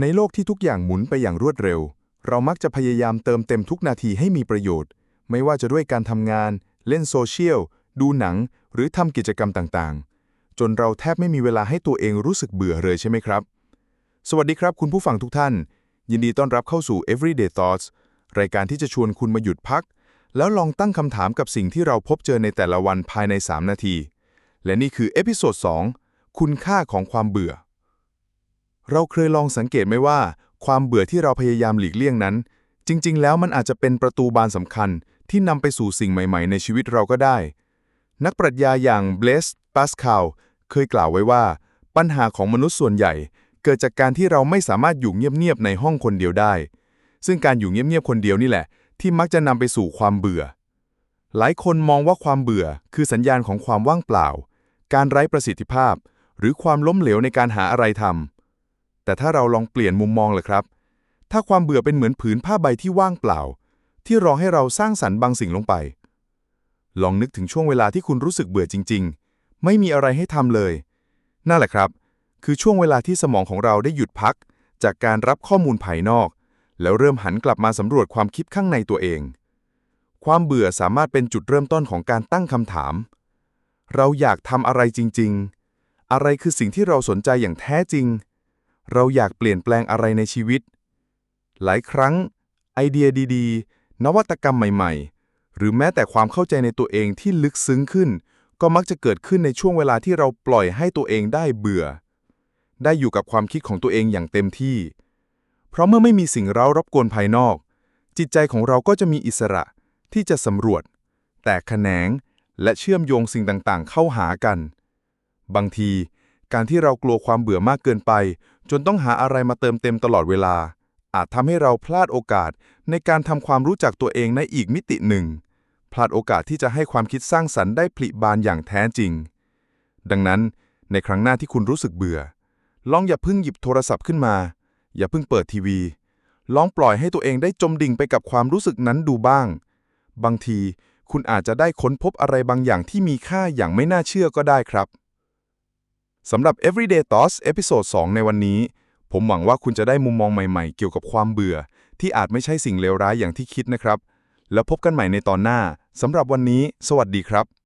ในโลกที่ทุกอย่างหมุนไปอย่างรวดเร็ว เรามักจะพยายามเติมเต็มทุกนาทีให้มีประโยชน์ ไม่ว่าจะด้วยการทำงาน เล่นโซเชียล ดูหนัง หรือทำกิจกรรมต่างๆ จนเราแทบไม่มีเวลาให้ตัวเองรู้สึกเบื่อเลยใช่ไหมครับ สวัสดีครับคุณผู้ฟังทุกท่าน ยินดีต้อนรับเข้าสู่ Everyday Thoughts รายการที่จะชวนคุณมาหยุดพัก แล้วลองตั้งคำถามกับสิ่งที่เราพบเจอในแต่ละวันภายใน 3 นาที และนี่คือเอพิโซด2คุณค่าของความเบื่อ เราเคยลองสังเกตไหมว่า ความเบื่อที่เราพยายามหลีกเลี่ยงนั้น จริง ๆ แล้วมันอาจจะเป็นประตูบานสำคัญที่นำไปสู่สิ่งใหม่ ๆ ในชีวิตเราก็ได้ นักปรัชญาอย่างเบลสปาสคาลเคยกล่าวไว้ว่า ปัญหาของมนุษย์ส่วนใหญ่ เกิดจากการที่เราไม่สามารถอยู่เงียบ ๆ ในห้องคนเดียวได้ ซึ่งการอยู่เงียบ ๆ คนเดียวนี่แหละ ที่มักจะนำไปสู่ความเบื่อ หลายคนมองว่าความเบื่อคือสัญญาณของความว่างเปล่า การไร้ประสิทธิภาพ หรือความล้มเหลวในการหาอะไรทำ แต่ถ้าเราลองเปลี่ยนมุมมองเลยครับ ถ้าความเบื่อเป็นเหมือนผืนผ้าใบที่ว่างเปล่า ที่รอให้เราสร้างสรรค์บางสิ่งลงไป ลองนึกถึงช่วงเวลาที่คุณรู้สึกเบื่อจริง ๆ ไม่มีอะไรให้ทำเลย นั่นแหละครับ คือช่วงเวลาที่สมองของเราได้หยุดพัก จากการรับข้อมูลภายนอก แล้วเริ่มหันกลับมาสำรวจความคิดข้างในตัวเอง ความเบื่อสามารถเป็นจุดเริ่มต้นของการตั้งคำถาม เราอยากทำอะไรจริง ๆ อะไรคือสิ่งที่เราสนใจอย่างแท้จริง เราอยากเปลี่ยนแปลงอะไรในชีวิต หลายครั้ง ไอเดียดีๆ นวัตกรรมใหม่ๆ หรือแม้แต่ความเข้าใจในตัวเองที่ลึกซึ้งขึ้น ก็มักจะเกิดขึ้นในช่วงเวลาที่เราปล่อยให้ตัวเองได้เบื่อ ได้อยู่กับความคิดของตัวเองอย่างเต็มที่ เพราะเมื่อไม่มีสิ่งเร้ารบกวนภายนอก จิตใจของเราก็จะมีอิสระที่จะสำรวจ แตกแขนงและเชื่อมโยงสิ่งต่างๆ เข้าหากัน บางที การที่เรากลัวความเบื่อมากเกินไป จนต้องหาอะไรมาเติมเต็มตลอดเวลา อาจทำให้เราพลาดโอกาสในการทำความรู้จักตัวเองในอีกมิติหนึ่ง พลาดโอกาสที่จะให้ความคิดสร้างสรรค์ได้ผลิบานอย่างแท้จริง ดังนั้น ในครั้งหน้าที่คุณรู้สึกเบื่อ ลองอย่าเพิ่งหยิบโทรศัพท์ขึ้นมา อย่าเพิ่งเปิดทีวี ลองปล่อยให้ตัวเองได้จมดิ่งไปกับความรู้สึกนั้นดูบ้าง บางทีคุณอาจจะได้ค้นพบอะไรบางอย่างที่มีค่าอย่างไม่น่าเชื่อก็ได้ครับ สำหรับ Everyday Thoughts เอพิโซด2ในวันนี้ ผมหวังว่าคุณจะได้มุมมองใหม่ๆ เกี่ยวกับความเบื่อ ที่อาจไม่ใช่สิ่งเลวร้ายอย่างที่คิดนะครับ แล้วพบกันใหม่ในตอนหน้าสำหรับวันนี้ สวัสดีครับ